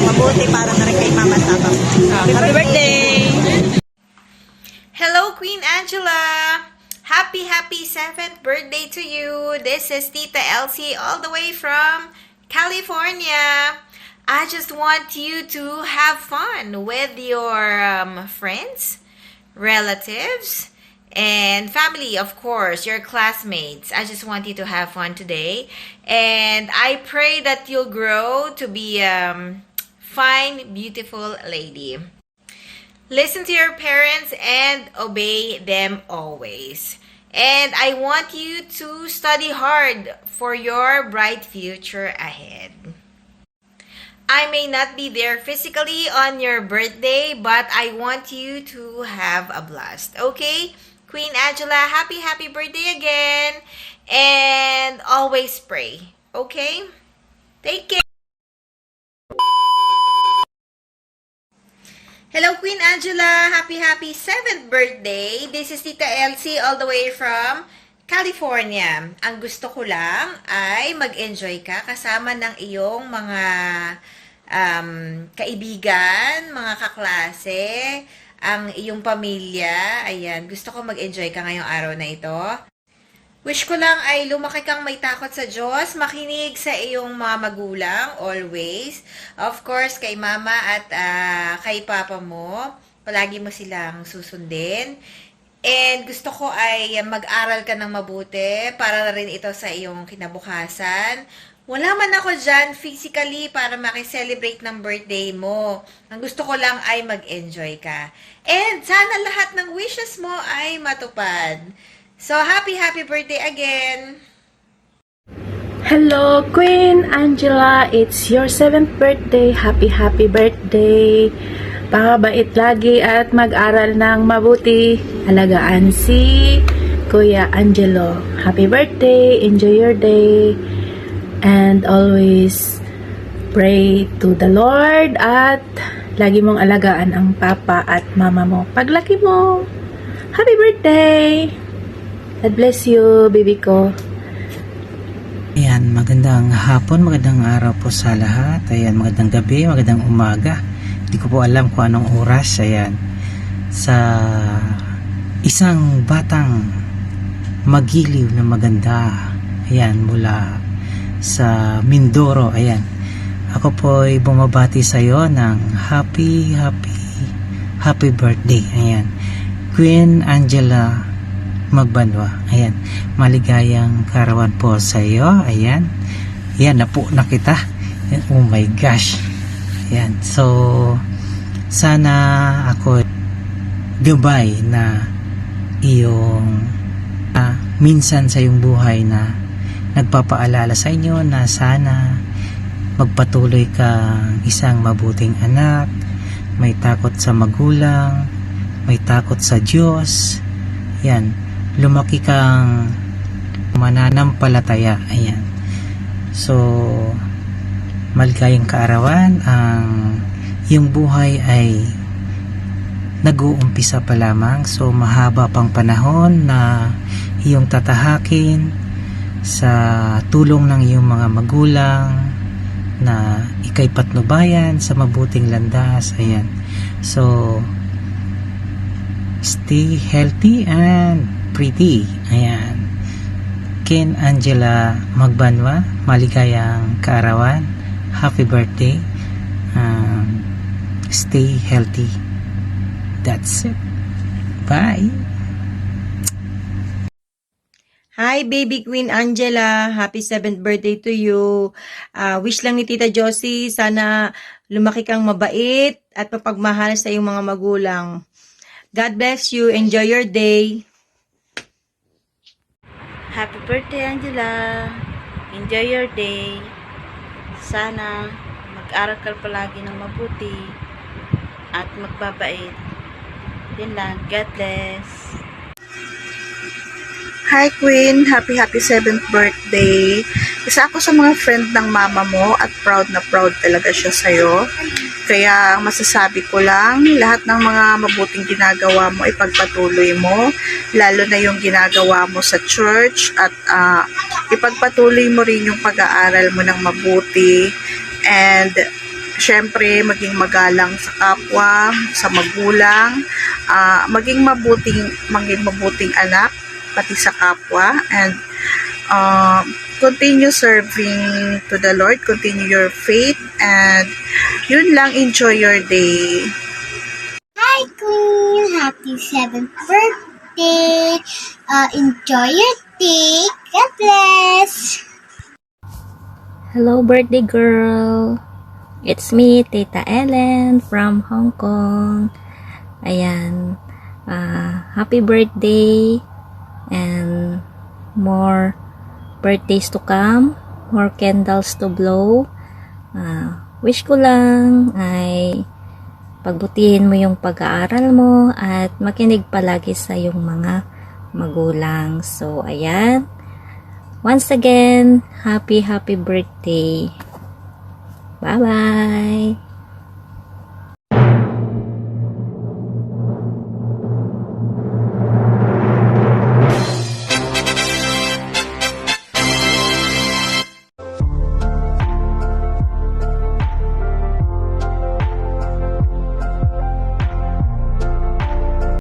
mabuti para na rin kay Mama Sabang. Happy birthday! Hello, Queen Angela! Happy, happy 7th birthday to you! This is Tita Elsie all the way from California. I just want you to have fun with your um, friends, relatives, and family, of course, your classmates. I just want you to have fun today. And I pray that you'll grow to be a um, fine, beautiful lady. Listen to your parents and obey them always. And I want you to study hard for your bright future ahead. I may not be there physically on your birthday, but I want you to have a blast. Okay? Queen Angela, happy, happy birthday again. And always pray. Okay? Take care. Hello, Queen Angela. Happy, happy 7th birthday. This is Tita Elsie all the way from California. Ang gusto ko lang ay mag-enjoy ka kasama ng iyong mga um, kaibigan, mga kaklase, ang iyong pamilya. Ayan, gusto ko mag-enjoy ka ngayong araw na ito. Wish ko lang ay lumaki kang may takot sa Diyos, makinig sa iyong mga magulang, always. Of course, kay mama at ah, kay papa mo, palagi mo silang susundin. And gusto ko ay mag-aral ka ng mabuti para na rin ito sa iyong kinabukasan. Wala man ako dyan physically para makiselebrate ng birthday mo. Ang gusto ko lang ay mag-enjoy ka. And sana lahat ng wishes mo ay matupad. So, happy, happy birthday again! Hello, Queen Angela. It's your 7th birthday. Happy, happy birthday. Pakabait lagi at mag-aral ng mabuti. Alagaan si Kuya Angelo. Happy birthday. Enjoy your day. And always pray to the Lord at lagi mong alagaan ang papa at mama mo. Paglaki mo. Happy birthday! God bless you, baby ko. Ayan, magandang hapon, magandang araw po sa lahat. Ayan, magandang gabi, magandang umaga. Hindi ko po alam kung anong oras. Ayan, sa isang batang magiliw na maganda. Ayan, mula sa Mindoro. Ayan, ako po ay bumabati sa iyo ng happy, happy, happy birthday. Ayan, Queen Angela Magbanwa. Ayan. Maligayang karawan po sa iyo. Ayan. Ayan, na kita. Ayan, Oh my gosh. Ayan. So, sana ako gabay na iyong ah, minsan sa iyong buhay na nagpapaalala sa inyo na sana magpatuloy kang isang mabuting anak, may takot sa magulang, may takot sa Diyos. Yan lumaki kang mananampalataya. Ayan. So, maligayang kaarawan ang iyong buhay ay nag-uumpisa pa lamang. So, mahaba pang panahon na iyong tatahakin sa tulong ng iyong mga magulang na ikay patnubayan sa mabuting landas. Ayan. So, stay healthy and pretty. Ayan. Ken Angela Magbanwa, maligayang kaarawan. Happy birthday. Um, stay healthy. That's it. Bye. Hi, baby Queen Angela. Happy 7th birthday to you. Ah, wish lang ni Tita Josie, sana lumaki kang mabait at mapagmahal sa iyong mga magulang. God bless you. Enjoy your day. Happy birthday, Angela. Enjoy your day. Sana mag-aral ka palagi ng mabuti at magbabait. Yun lang. God bless. Hi Queen, happy happy 7th birthday. Isa ako sa mga friend ng mama mo at proud na proud talaga siya sa'yo. Kaya ang masasabi ko lang, lahat ng mga mabuting ginagawa mo, ipagpatuloy mo. Lalo na yung ginagawa mo sa church at ah, ipagpatuloy mo rin yung pag-aaral mo ng mabuti. And syempre maging magalang sa kapwa, sa magulang, ah, maging mabuting maging mabuting anak pati sa kapwa and uh, continue serving to the Lord, continue your faith and yun lang enjoy your day. Hi, Queen! Happy 7th birthday! Uh, enjoy your day! God bless! Hello, birthday girl! It's me, Tita Ellen from Hong Kong. Ayan. ah, happy birthday and more birthdays to come. More candles to blow. Ah, wish ko lang ay pagbutihin mo yung pag-aaral mo at makinig palagi sa yung mga magulang. So, ayan. Once again, happy, happy birthday. Bye-bye.